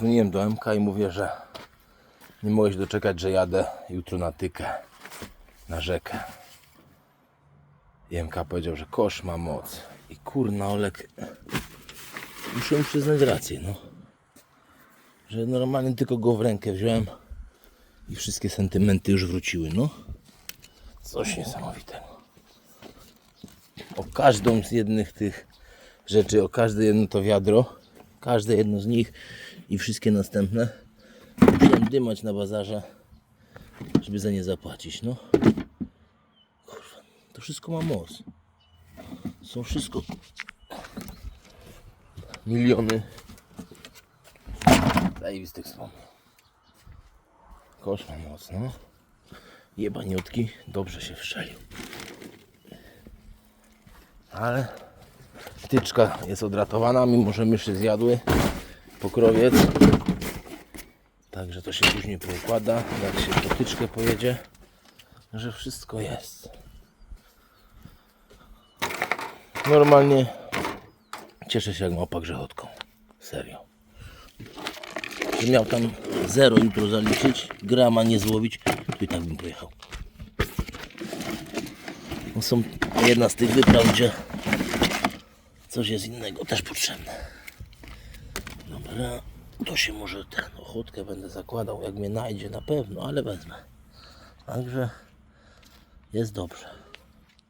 Dzwoniłem do MK i mówię, że nie mogę się doczekać, że jadę jutro na tykę, na rzekę. I MK powiedział, że kosz ma moc. I kurna Olek, muszę mu przyznać rację, no. Że normalnie tylko go w rękę wziąłem i wszystkie sentymenty już wróciły, no. Coś niesamowitego. O każdą z jednych tych rzeczy, o każde jedno to wiadro, każde jedno z nich i wszystkie następne musiałem dymać na bazarze, żeby za nie zapłacić, no. Kurwa, to wszystko ma moc. Są wszystko miliony zajebistych wspomnień. Kosz ma moc, no. Jebaniutki dobrze się wszczelił. Ale tyczka jest odratowana, mimo że myszy zjadły pokrowiec. Także to się później poukłada, jak się potyczkę pojedzie, że wszystko jest. Normalnie cieszę się jak małpa grzechotką. Serio. Miał tam zero jutro zaliczyć, grama nie złowić, to i tak bym pojechał. No są jedna z tych wypraw, gdzie coś jest innego też potrzebne. Dobra, to się może ten ochotkę będę zakładał, jak mnie najdzie na pewno, ale wezmę. Także jest dobrze.